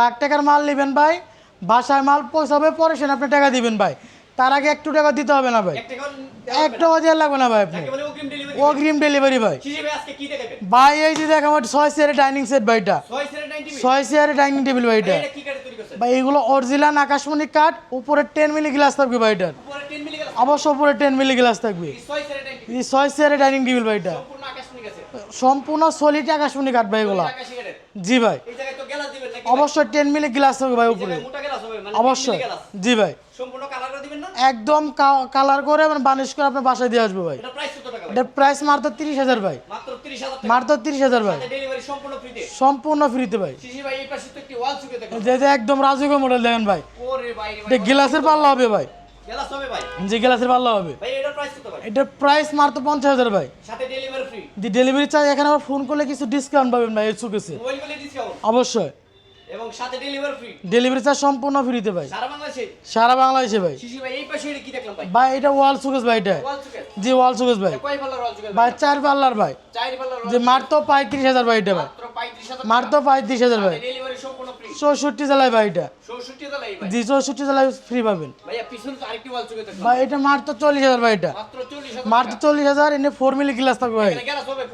লাখ টাকার মাল নেবেন ভাই বাসায় মাল পৌঁছাবে পরে সেন আপনি টাকা দিবেন ভাই। তার আগে একটু টাকা দিতে হবে না ভাই। এক টাকা দিয়ে লাগবে না ভাই আপনি অগ্রিম ডেলিভারি ভাই। ভাই এই যে দেখ আমার ছয় চেয়ারের ডাইনিং সেট ভাইটা ছয় সেরে 90 ছয় চেয়ারের ডাইনিং টেবিল ভাইটা এটা। ভাই এগুলো অরিজিনাল আকাশমণি কাঠ উপরে টেন মিলি গ্লাস থাকবে ভাইটার উপরে 10 মিলি গেল অবশ্য উপরে টেন মিলি গ্লাস থাকবে। ছয় সেরে 90 এই ছয় চেয়ারের ডাইনিং টেবিল ভাইটা সম্পূর্ণ সলিড আকাশমণি কাঠ ভাই এগুলো। জি ভাই। অবশ্যই টেন মিলি গ্লাস থাকবে ভাই উপরে। হবে মানে অবশ্যই। জি ভাই। সম্পূর্ণ কালার করে দিবেন না? একদম কালার করে মানে বানিশ করে আপনার বাসায় দিয়ে আসব ভাই। এটা প্রাইস কত টাকা ভাই? এটার প্রাইস মাত্র তিরিশ হাজার ভাই। মাত্র 30000 মাত্র তিরিশ হাজার ভাই। ডেলিভারি সম্পূর্ণ ফ্রিতে ভাই। শিশি ভাই এই পাশে তো একটি ওয়াল চুকে দেখুন যে যে একদম রাজুকে মডেল দেখেন ভাই। ওরে ভাই এটা গ্লাসের পাল্লা হবে ভাই। গ্লাস হবে ভাই? যে গ্লাসের পাল্লা হবে। ভাই এটার প্রাইস মাত্র পঞ্চাশ হাজার ভাই। সাথে ডেলিভারি ফ্রি যে ডেলিভারি চার্জ এখানে আবার ফোন করলে কিছু ডিসকাউন্ট পাবেন ভাই এর ডিসকাউন্ট অবশ্যই। এবং সাথে ডেলিভারি ফ্রি ডেলিভারি চার্জ সম্পূর্ণ ফ্রিতে ভাই। সারা বাংলাদেশে? সারা বাংলাদেশে ভাই। শিশি ভাই এই পাশে এটা কি দেখলাম ভাই? ভাই এটা ওয়াল সুকেস ভাই এটা। ওয়াল সুকেস জি ওয়াল সুকেস ভাই। কয় পাল্লার ওয়াল সুকেস ভাই চার পাল্লার ভাই। চার পাল্লার যে মাত্র পঁয়ত্রিশ হাজার ভাই এটা ভাই। মাত্র 35000 মাত্র পঁয়ত্রিশ হাজার ভাই। ডেলিভারি সম্পূর্ণ ফ্রি চৌষট্টি জেলায় ভাই এটা। 64 টাকা ভাই। জি চৌষট্টি জেলায় ফ্রি পাবেন। ভাইয়া ভাই এটা মাত্র চল্লিশ হাজার ভাই এটা। মাত্র চল্লিশ হাজার। এনে ফোর মিলি গ্লাস থাকবে ভাই। গ্লাস হবে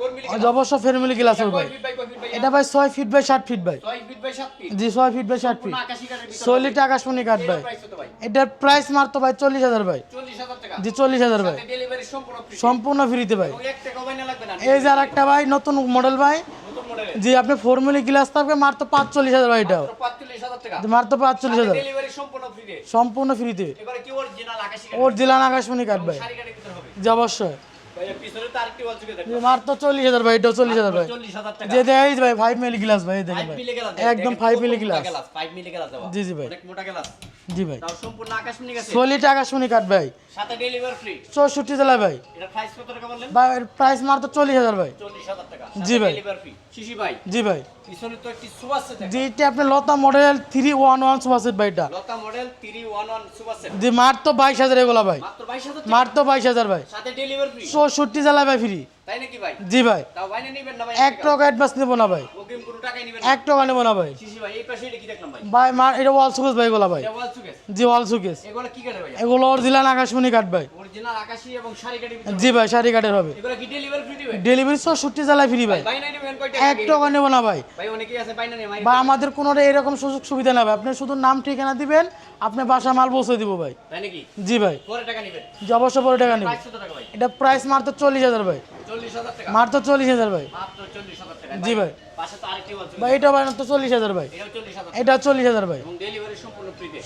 4 মিলি গ্লাস হবে ভাই। কয় ফিট বাই কয় ফিট ভাই? এটা ভাই ছয় ফিট বাই ষাট ফিট ভাই। 6 ফিট বাই জি ছয় ফিট বাই ষাট ফিট আকাশমণি কাঠ ভাই। প্রাইস কত ভাই? এটার প্রাইস মাত্র ভাই চল্লিশ হাজার ভাই। জি চল্লিশ হাজার ভাই। সম্পূর্ণ ফ্রিতে ভাই। এবং 1 টাকা ভাই না লাগবে না। এই যে আর একটা ভাই নতুন মডেল ভাই। জি আপনি ফোর মিলি গ্লাস থাকবে মাত্র পাঁচচল্লিশ হাজার ভাই এটাও। মাত্র 45000 টাকা। মাত্র পাঁচচল্লিশ হাজার। ডেলিভারি সম্পূর্ণ ফ্রি দে সম্পূর্ণ ফ্রিতে অরিজিনাল আকাশমণি কাঠ ভাই। জি অবশ্যই। মাত্র চল্লিশ হাজার ভাই এটাও চল্লিশ হাজার ভাই। 40000 টাকা। যে দেয় ভাই ফাইভ মিলি গ্লাস ভাই দেখেন ভাই। একদম five milli glass 5 milli glass দেওয়া। জি, জি ভাই। মোটা গ্লাস জি ভাই। তাও সম্পূর্ণ আকাশ মিলি গেছে? সলিড আকাশমণি কাঠ ভাই। সাথে ডেলিভারি ফ্রি চৌষট্টি জেলায় ভাই। এটা প্রাইস কত টাকা বললেন? ভাই এর প্রাইস মাত্র চল্লিশ হাজার ভাই। 40000 টাকা। জি ভাই। ডেলিভারি ফ্রি শিশি ভাই জি ভাই। পিছনে তো একটি সুপার সেট জি এটা আপনার Lata model three one one super set ভাই এটা। লতা মডেল 311 সুপার সেট জি মাত্র বাইশ হাজার এগুলা ভাই। মাত্র 22000 টাকা? মাত্র বাইশ হাজার ভাই। সাথে ডেলিভারি ফ্রি চৌষট্টি জেলায় ভাই ফ্রি তাই নাকি ভাই? জি ভাই। তাও বাইনে নেবেন না ভাই? এক টাকা অ্যাডভান্স নেব না ভাই। অগ্রিম কোনো টাকাই নেবেন এক টাকা নেব না ভাই। ভাই এই পাশে এটা কি দেখলাম ভাই? ভাই মা এটা ওয়াল সুকেস ভাই এগুলা ভাই। এটা ওয়াল চুকে জি ওয়াল সুকেস এগুলো কি কাটে ভাই? এগুলো অরিজিনাল আকাশমণি কাঠ ভাই। অরিজিনাল আকাশি এবং শাড়ি ভিতরে জি ভাই শাড়ি কাঠের হবে। এগুলো কি ডেলিভারি ফ্রি দিবেন ডেলিভারি জেলায় ফ্রি ভাই। বাইনা নেবেন কয়টা এক টাকা নেব না ভাই। ভাই অনেকেই আছে বাইনা নেই বা আমাদের কোনো এরকম সুযোগ সুবিধা না ভাই। আপনি শুধু নাম ঠিকানা দিবেন আপনি বাসা মাল পৌঁছে দিব ভাই। তাই নাকি? জি ভাই। পরে টাকা নেবেন। জি অবশ্য পরে টাকা নেব। প্রাইস টাকা ভাই? এটা প্রাইস মাত্র চল্লিশ হাজার ভাই। মাত্র চল্লিশ হাজার ভাই। জি ভাই। ভাই এটা ভাই মাত্র চল্লিশ হাজার ভাই। এটা চল্লিশ হাজার ভাই।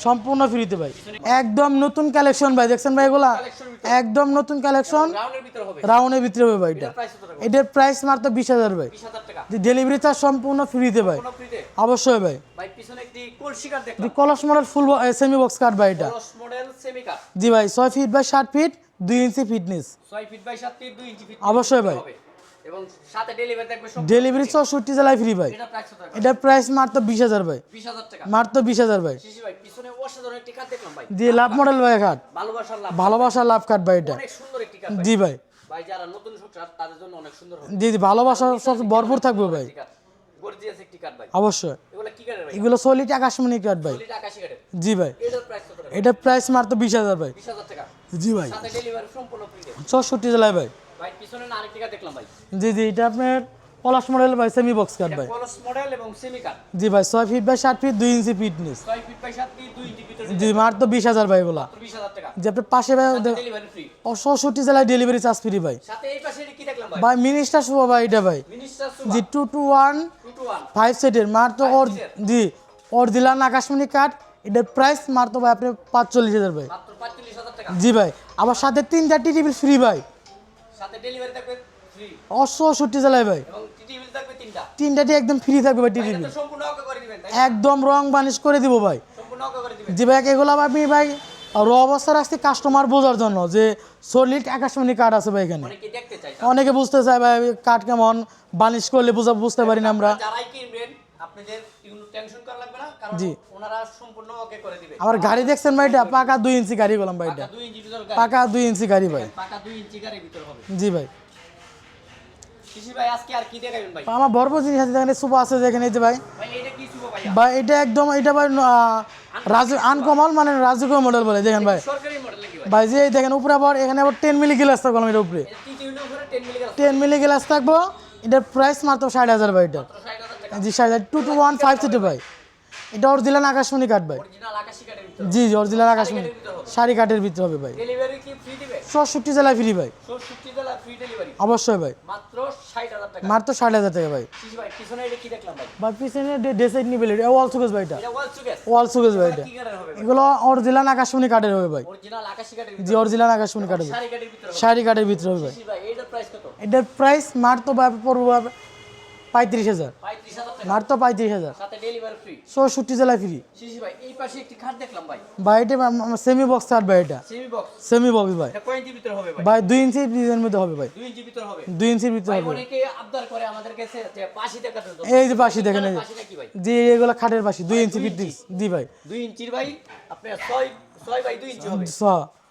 সম্পূর্ণ ফ্রিতে ভাই। একদম নতুন কালেকশন ভাই দেখছেন ভাই এগুলা? একদম নতুন কালেকশন রাউন্ডের ভিতরে হবে। ভাই এটা। এটার প্রাইস মাত্র বিশ হাজার ভাই। ডেলিভারি চার্জ সম্পূর্ণ ফ্রিতে ভাই। অবশ্যই ভাই। Kolshi model full semi box cut ভাই এটা। জি ভাই ছয় ফিট বাই ষাট ফিট দুই ইঞ্চি ফিটনেস ছয় ফিট বাই সাত ফিট দুই ইঞ্চি ফিট অবশ্যই ভাই। এবং সাথে ডেলিভারি থাকবে ডেলিভারি চৌষট্টি জেলায় ফ্রি ভাই। এটা প্রাইস মাত্র বিশ হাজার ভাই। বিশ হাজার টাকা। মাত্র বিশ হাজার ভাই। ভাই পিছনে অসাধারণ একটি কাঠ দেখলাম ভাই। জি লাভ মডেল ভাই কাট ভালোবাসার লাভ। ভালোবাসার লাভ কাট ভাই এটা। অনেক সুন্দর একটি কাঠ জি ভাই। ভাই যারা নতুন সংসার তাদের জন্য অনেক সুন্দর জি জি ভালোবাসা সব ভরপুর থাকবে ভাই। গর্জিয়াস একটি কাঠ ভাই। অবশ্যই। এগুলো কি কাঠের ভাই? এগুলো সলিড আকাশমণি কাট ভাই। সলিড আকাশি কাঠের। জি ভাই। এটার প্রাইস কত এটার প্রাইস মাত্র বিশ হাজার ভাই। বিশ হাজার টাকা। জি ভাই। চৌষট্টি জেলায় ভাই। জি জি এটা আপনার পলাশ মডেল ভাই সেমি বক্স কাট ভাই। কলস মডেল এবং সেমি কাঠ জি ভাই ছয় ফিট বাই ষাট ফিট দুই inch fitness feet by feet inch জি মাত্র বিশ হাজার ভাই এগুলা মাত্র টাকা। যে আপনার পাশে ভাই ডেলিভারি ফ্রি চৌষট্টি জেলায় ডেলিভারি চার্জ ফ্রি ভাই। সাথে এই পাশে কি দেখলাম ভাই? ভাই মিনিস্টার শুভ ভাই এটা ভাই। মিনিস্টার জি two two one two two one five সেটের মাত্র ওর জি ওর দিলান আকাশমণি কাঠ এটার প্রাইস মাত্র ভাই আপনি পাঁচচল্লিশ হাজার ভাই। টাকা। জি ভাই আবার সাথে তিনটা টি টিভি ফ্রি ভাই। সাথে ডেলিভারি থাকবে ফ্রি অষট্টি জেলায় ভাই। এবং টিভি থাকবে তিনটা। তিনটা একদম ফ্রি থাকবে ভাই টি টিভি তো সম্পূর্ণ অঙ্ক করে দিবেন তাই একদম রং বানিশ করে দিব ভাই। সম্পূর্ণ অঙ্ক করে দিবেন। জি ভাই এগুলো আমি ভাই র অবস্থা রাখছি কাস্টমার বোঝার জন্য যে সলিড আকাশমণি কাঠ আছে ভাই এখানে। অনেকে বুঝতে চায় ভাই কাঠ কেমন বানিশ করলে বুঝা বুঝতে পারি না আমরা। যারাই কিনবেন আপনাদের কোনো টেনশন করা লাগবে না কারণ জি। ওনারা সম্পূর্ণ ওকে করে দিবে। আবার গাড়ি দেখছেন ভাই এটা পাকা দুই ইঞ্চি গাড়ি বললাম ভাই এটা। পাকা দুই ইঞ্চি গাড়ি। ভাই। পাকা দুই ইঞ্চি গাড়ির ভিতর হবে। জি ভাই। আমার জিনিস আছে সুপা আছে এই যে ভাই। ভাই এটা একদম এটা ভাই আহ, রাজু আনকমল মানে রাজকীয় মডেল বলে দেখেন ভাই। ভাই? যে এই দেখেন উপরে আবার এখানে আবার টেন মিলি গ্লাস থাকবে এর উপরে। এটা উপরে টেন মিলি গ্লাস থাকব এটার প্রাইস মাত্র ষাট হাজার ভাই এটা। 60000 টাকা জি হাজার টু টু ওয়ান ফাইভ সিটি ভাই। এটা অরিজিনাল আকাশমণি কাঠ ভাই। জি জি অরিজিনাল আকাশমণি। শাড়ি কাঠের ভিতরে হবে ভাই। চৌষট্টি জেলায় ফ্রি ভাই। 60 জেলা ফ্রি ডেলিভারি অবশ্যই ভাই। মাত্র 60000 ষাট হাজার টাকা ভাই। ভাই পিছনে ডেসাইড নিবে এটা। ওয়াল সুকেস ভাই এটা। ওয়াল সুকেস। ভাই এটা। এগুলো অরিজিনাল আকাশমণি কাঠের হবে ভাই। জি অরিজিনাল আকাশমণি কাঠের শাড়ি কাঠের ভিতর হবে। ভাই। এটার প্রাইস মাত্র পড়ব পঁয়ত্রিশ হাজার। 35000 টাকা। মাত্র পঁয়ত্রিশ হাজার। চৌষট্টি জেলায় ফ্রি ভাই এটা সেমি বক্স কাঠ ভাই এটা। সেমি বক্স ভাই। ভাই? দুই ইঞ্চি ডিজাইনের মধ্যে হবে ভাই। 2 ইঞ্চি ভিতর হবে। দুই ইঞ্চির ভিতরে হবে। তো এই যে পাশি দেখেন যে। এগুলো খাটের পাশি দুই ইঞ্চি ফিটনেস জি ভাই। 2 ইঞ্চির ভাই আপনার 6 6 বাই 2 ইঞ্চি হবে।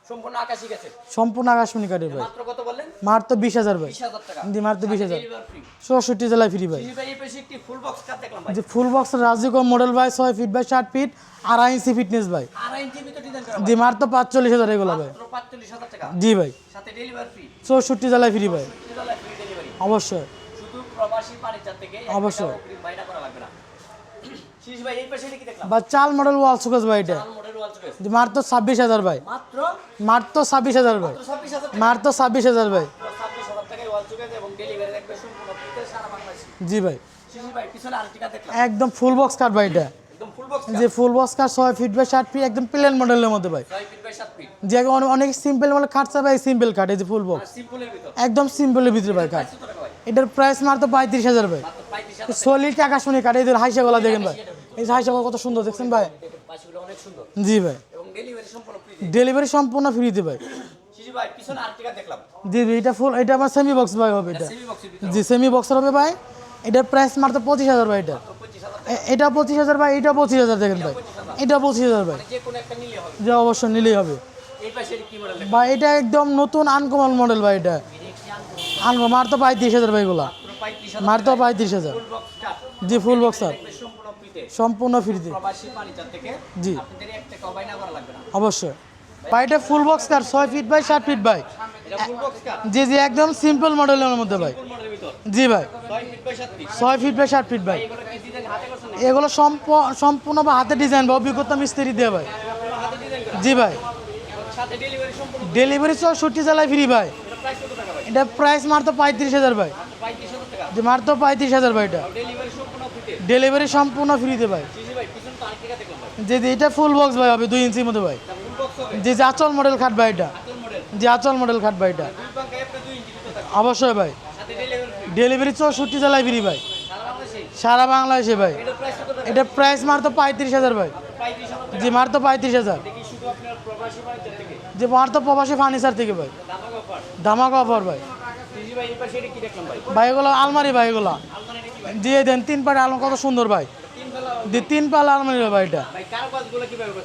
সম্পূর্ণ আকাশী গেছে সম্পূর্ণ আকাশমণি কাঠের ভাই। মাত্র কত বললেন? মাত্র বিশ হাজার ভাই। 20000 টাকা। জি মাত্র বিশ হাজার। ফ্রি চৌষট্টি জেলায় ফ্রি ভাই যে ফুল বক্স রাজিকো মডেল ভাই ছয় ফিট বাই ষাট ফিট আড়াই ইঞ্চি ফিটনেস ভাই। জি মাত্র পাঁচচল্লিশ হাজার এগুলো ভাই। মাত্র 45000 জি ভাই। চৌষট্টি জেলায় ফ্রি ভাই। অবশ্যই। অবশ্যই। বা চাল মডেল ওয়াল সুকেস ভাই এটা। মডেল মাত্র ছাব্বিশ হাজার ভাই। মাত্র? ছাব্বিশ হাজার ভাই। 26000 টাকা। মাত্র ছাব্বিশ হাজার ভাই। 26000 টাকায় ওয়াল চয়েস এবং ডেলিভারি রাখবে সম্পূর্ণ ফ্রিতে সারা বাংলাদেশে। জি ভাই। একদম ফুল বক্স কাট ভাই এটা। যে ফুল বক্স কাট ছয় ফিট বাই ষাট ফিট একদম প্লেন মডেলের মধ্যে ভাই। 6 ফিট বাই 7 ফিট যে অনেক- অনেক সিম্পল মানে খাটছে ভাই সিম্পল কাট এই যে ফুল বক্স সিম্পলের একদম সিম্পলের ভিতরে। ভাই কাট 100 টাকা ভাই এটার প্রাইস মাত্র পঁয়ত্রিশ হাজার ভাই। মাত্র 35000 সলিড আকাশমণি কাট এই হাইসা গলা দেখেন ভাই। এই হাইসা গলা কত সুন্দর দেখছেন ভাই? জি ভাই। ডেলিভারি সম্পূর্ণ ফ্রিতে ভাই। ভাই জি জি, এটা ফুল এটা আমার সেমি বক্স ভাই হবে এটা জি সেমি বক্সের হবে ভাই। এটার প্রাইস মাত্র পঁচিশ হাজার ভাই এটা। এটা পঁচিশ হাজার ভাই এটা পঁচিশ হাজার দেখেন ভাই। এটা পঁচিশ হাজার। ভাই। যে হবে। যে অবশ্যই নিলেই হবে। ভাই এটা একদম নতুন আনকমন মডেল ভাই এটা। আনকো মার তো পঁয়ত্রিশ হাজার ভাই এগুলা মাত্র 35000 মার তো পঁয়ত্রিশ হাজার। জি ফুল বক্স আর সম্পূর্ণ ফ্রিতে জি। অবশ্যই। ভাই এটা ফুল বক্স কার ছয় ফিট বাই সাত ফিট কাট জি জি একদম সিম্পল মডেলের মধ্যে ভাই। জি ভাই। 6 ফিট বাই 7 ফিট ছয় ফিট বাই ষাট ফিট ভাই এগুলো সম্পূর্ণ বা হাতে ডিজাইন বা অভিজ্ঞতা মিস্ত্রি দিয়ে ভাই। জি ভাই। ডেলিভারি ডেলিভারি চৌষট্টি জেলায় ফ্রি ভাই। এটা প্রাইস মাত্র পঁয়ত্রিশ হাজার ভাই। 35000 টাকা যে মাত্র পঁয়ত্রিশ হাজার ভাই এটা। ডেলিভারি সম্পূর্ণ ফ্রিতে ভাই। যে এটা ফুল বক্স ভাই হবে দুই ইঞ্চির মতো ভাই। যে যে আচল মডেল খাট ভাই এটা। যে আচল মডেল খাট ভাই এটা। দুই পাঙ্কা একটা 2 ইঞ্চি ভিতর থাকে অবশ্যই ভাই। ডেলিভারি চৌষট্টি জেলায় ফ্রি ভাই। সারা বাংলাদেশে ভাই। এটা প্রাইস মাত্র পঁয়ত্রিশ হাজার ভাই। 35000 টাকা যে মাত্র পঁয়ত্রিশ হাজার। দেখি শুধু আপনার প্রবাসী যে ফার্নিচার থেকে ভাই। ধামাকা অফার ভাই। ভাই এগুলো আলমারি ভাই এগুলো। দিয়ে দেন তিন পাড়ে আলম কত সুন্দর ভাই। তিন বেলা যে তিন পাল্লা আলমারি ভাই এটা।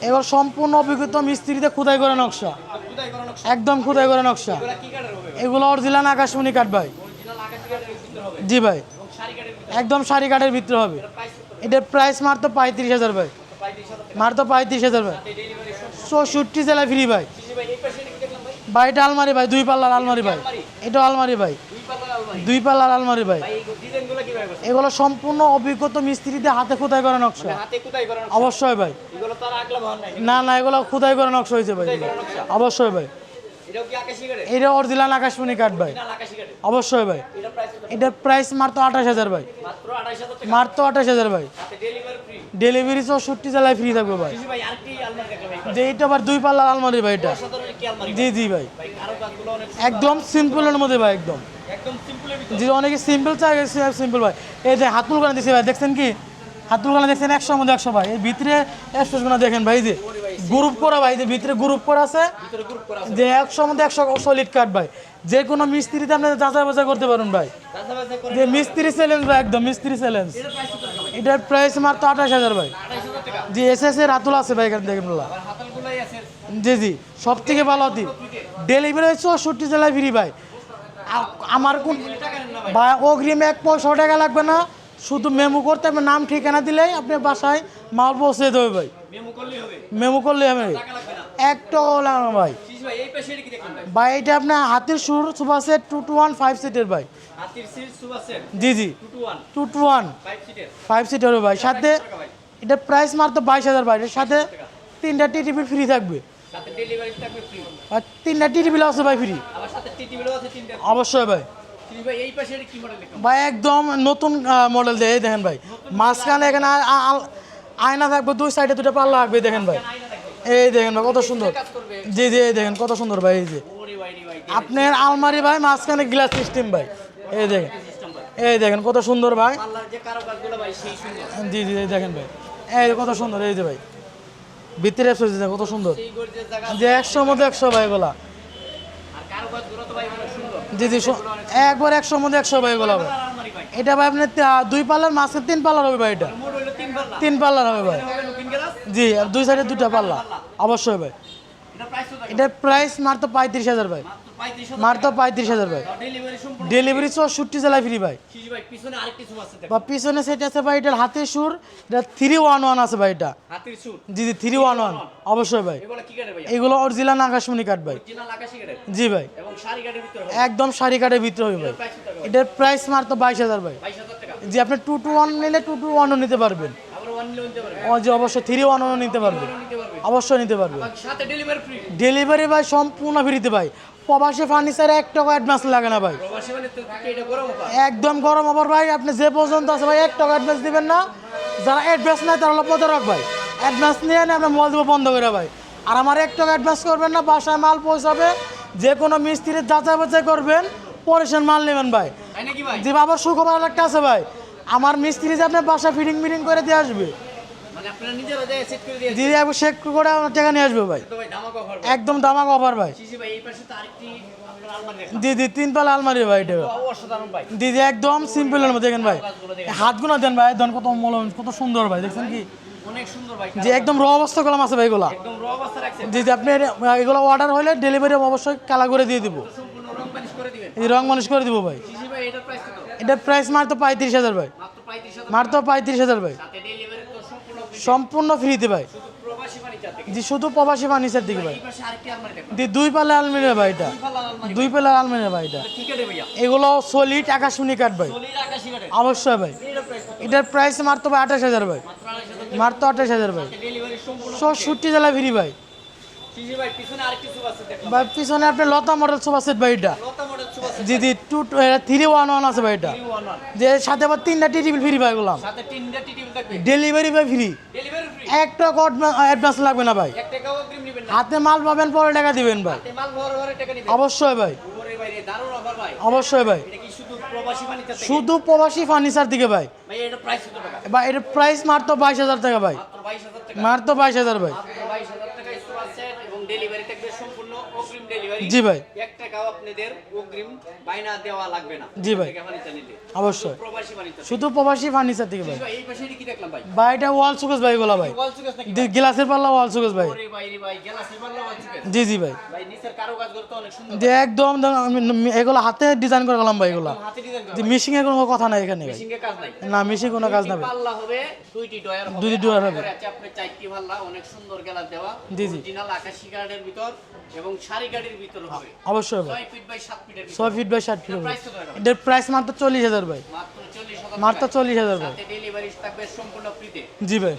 এগুলো সম্পূর্ণ অভিজ্ঞতা মিস্ত্রিতে খুদাই করে নকশা। একদম খুদাই করে নকশা। এগুলো অরিজিনাল আকাশমণি কাঠ ভাই। জি ভাই। একদম শাড়ি কাঠের ভিতরে হবে। এটার প্রাইস মাত্র পঁয়ত্রিশ হাজার ভাই। 35000 মাত্র পঁয়ত্রিশ হাজার ভাই। চৌষট্টি জেলায় ফ্রি ভাই। ভাই এটা আলমারি ভাই দুই পাল্লার আলমারি ভাই। এটা আলমারি ভাই। দুই পাল্লার আলমারি ভাই। এগুলো সম্পূর্ণ অভিজ্ঞতা মিস্ত্রিতে হাতে খুদাই করে নকশা। করা নকশা। অবশ্যই ভাই। না না এগুলো খুদাই করে নকশা হয়েছে ভাই। অবশ্যই ভাই। এটা অরিজিনাল আকাশমণি কাঠ ভাই। অবশ্যই ভাই। এটা প্রাইস কত? এটার প্রাইস মাত্র আঠাশ হাজার ভাই। মাত্র 28000 আঠাশ হাজার ভাই। ডেলিভারি চৌষট্টি জেলায় ফ্রি থাকবে ভাই। যে এটা আবার দুই পাল্লার আলমারি ভাই এটা। জি জি ভাই। একদম সিম্পলের মধ্যে ভাই একদম। যে অনেকে সিম্পল চাই সিম্পল ভাই। এই যে হাতুল গানা দিচ্ছে ভাই দেখছেন কি? হাতুল গানা দেখছেন একশো মধ্যে একশো ভাই। এই ভিতরে একশো গুণা দেখেন ভাই যে গ্রুপ করা ভাই যে ভিতরে গ্রুপ করা আছে। যে একশো মধ্যে একশো সলিড কাট ভাই। যে কোনো মিস্ত্রিতে আপনি যাচাই বাছাই করতে পারেন ভাই। যে মিস্ত্রি চ্যালেঞ্জ ভাই একদম মিস্ত্রি চ্যালেঞ্জ এটার প্রাইস মাত্র আঠাশ হাজার ভাই। 28000 জি এস এস এর রাতুল আছে ভাই এখানে দেখেন জি জি। সব থেকে ভালো হতি ডেলিভারি চৌষট্টি জেলায় ফ্রি ভাই। আমার কোন ভাই। অগ্রিম এক পয়সা টাকা লাগবে না। শুধু মেমো করতে হবে নাম ঠিকানা দিলেই আপনি বাসায় মাল পৌঁছে দেবে ভাই। মেমো করলেই হবে? করলে হবে। এক টাকাও লাগবে ভাই। ভাই এটা আপনার হাতের সুর super set two two one five সিটের ভাই। জি জি। টু টু ওয়ান ফাইভ সিটের ভাই। সাথে এটা প্রাইস মাত্র বাইশ হাজার ভাই। এর সাথে তিনটা টি টিভি ফ্রি থাকবে। আর তিনটা টি টিভি আছে ভাই ফ্রি অবশ্যই ভাই। ভাই একদম নতুন মডেল দিয়ে এই দেখেন ভাই। মাঝখানে এখানে আয়না থাকবে দুই সাইডে দুটো পাল্লা থাকবে দেখেন ভাই। এই দেখেন ভাই কত সুন্দর। জি জি এই দেখেন কত সুন্দর ভাই এই যে। আপনার আলমারি ভাই মাঝখানে গ্লাস সিস্টেম ভাই। এই দেখেন। এই দেখেন কত সুন্দর ভাই। জি জি দেখেন ভাই। এই কত সুন্দর এই যে ভাই। ভিতরে কত সুন্দর। যে একশোর মধ্যে একশো ভাই এগুলা। সুন্দর। জি জি একবার একশোর মধ্যে একশো ভাই এগুলা এটা ভাই আপনার দুই পাল্লার মাঝে তিন পাল্লার হবে ভাই এটা। তিন পাল্লার হবে ভাই। জি আর দুই সাইডে দুটা পাল্লা। অবশ্যই ভাই। এটা এটার প্রাইস মাত্র পঁয়ত্রিশ হাজার ভাই। 35 মাত্র পঁয়ত্রিশ হাজার ভাই। ডেলিভারি চৌষট্টি জেলায় ফ্রি ভাই। বা পিছনে সেট আছে ভাই এটার হাতের সুর এটা থ্রি ওয়ান ওয়ান আছে ভাই এটা। জি জি থ্রি ওয়ান ওয়ান অবশ্যই ভাই। এগুলো অরিজিনাল আকাশমণি কাঠ ভাই। জি ভাই। এবং শাড়ি কাটের ভিতরে একদম শাড়ি কাঠের ভিতরে হবে ভাই। এটার প্রাইস মাত্র বাইশ হাজার ভাই। জি আপনি টু টু ওয়ান নিলে টু টু ওয়ানও নিতে পারবেন। ওয়ান জি অবশ্যই থ্রি ওয়ানও নিতে পারবেন। অবশ্যই নিতে পারবেন। ডেলিভারি ভাই সম্পূর্ণ ফ্রিতে ভাই। প্রবাসী ফার্নিচারে এক টাকা অ্যাডভান্স লাগে না ভাই। মানে গরম অফার একদম গরম আবার ভাই আপনি যে পর্যন্ত আছে ভাই এক টাকা অ্যাডভান্স দিবেন না। যারা অ্যাডভান্স নেয় তারা হলো প্রতারক ভাই। অ্যাডভান্স নিয়ে নিয়ে আপনার মোবাইল দেবো বন্ধ করে ভাই। আর আমার এক টাকা অ্যাডভান্স করবেন না বাসায় মাল পৌঁছাবে যে কোনো মিস্ত্রির যাচাই বাছাই করবেন পরে সে মাল নেবেন ভাই। যে আবার সুখবর একটা আছে ভাই আমার মিস্ত্রি যে আপনার বাসা ফিটিং মিটিং করে দিয়ে আসবে দিদি একবার চেক করে আমার টাকা নিয়ে আসবে ভাই। একদম দামাক অফার ভাই। আলমারি দিদি তিন পালা আলমারি ভাই এটা। অসাধারণ দিদি একদম সিম্পলের মধ্যে দেখেন ভাই। দেখেন। হাতগুলো দেন ভাই দেন কত মলম কত সুন্দর ভাই দেখছেন কি? যে একদম র অবস্থা কলম আছে ভাই এগুলা। জি জি আপনি এগুলো অর্ডার হলে ডেলিভারি অবশ্যই কালা করে দিয়ে দিব। রং মানুষ করে দিব ভাই। এটার প্রাইস মাত্র পঁয়ত্রিশ হাজার ভাই। মাত্র 35000 পঁয়ত্রিশ হাজার ভাই। সম্পূর্ণ ফ্রিতে ভাই। জি শুধু প্রবাসী ফার্নিচার দিকে ভাই। দি দুই পাল্লা আলমিরা ভাই এটা। দুই পাল্লার আলমারি ভাই এটা। এগুলো সলিড আকাশমণি কাঠ ভাই। কাটে অবশ্যই ভাই। এটার প্রাইস মাত্র ভাই আঠাশ হাজার ভাই। মাত্র 28000 মাত্র আঠাশ হাজার ভাই। ষষ্ঠি জেলা ফ্রি ভাই। ভাই পিছনে আপনার লতা মডেল সোফা সেট ভাই এটা। জি জি টু থ্রি ওয়ান ওয়ান আছে ভাই এটা। যে সাথে আবার তিনটা টি টিভি ফ্রি ভাই বললাম। ডেলিভারি ভাই ফ্রি ফ্রি একটা অ্যাডভান্স লাগবে না ভাই। এক হাতে মাল পাবেন পরে টাকা দিবেন ভাই। টাকা অবশ্যই ভাই। অবশ্যই ভাই। শুধু প্রবাসী ফার্নিচার দিকে ভাই। ভাই টাকা? এটার প্রাইস মাত্র বাইশ হাজার টাকা ভাই। মাত্র 22000 মাত্র বাইশ হাজার ভাই মাত্র 22000 টাকা সুপার সেট এবং ডেলিভারি থাকবে সম্পূর্ণ অগ্রিম ডেলিভারি জি ভাই। এক টাকাও আপনাদের অগ্রিম বাইনা দেওয়া লাগবে না। জি ভাই। থেকে অবশ্যই। শুধু প্রবাসী ফার্নিচার দিকে ভাই। এই পাশে কি দেখলাম ভাই। ভাই এটা ওয়াল সুকেস ভাই বলা ভাই। গ্লাসের পাল্লা ওয়াল সুকেস ভাই। জি জি ভাই। ভাই নিচের কারুকাজগুলো তো অনেক সুন্দর। যে একদম এগুলো হাতে ডিজাইন করে গেলাম ভাই এগুলো। হাতে ডিজাইন করা মিশিং এর কোনো কথা নাই এখানে না মিশিং কোনো কাজ না ভাই। পাল্লা হবে দুইটি ডয়ার হবে। জি, জি। এবং শাড়ি গাড়ির ভিতর হবে। অবশ্যই ভাই 6 ফিট বাই 7 ফিটের ভিতর ছয় ফিট বাই ষাট ফিট প্রাইস কত এটার প্রাইস মাত্র চল্লিশ হাজার ভাই। মাত্র 40000 মাত্র চল্লিশ হাজার ভাই। সাথে ডেলিভারি থাকবে সম্পূর্ণ ফ্রিতে জি ভাই।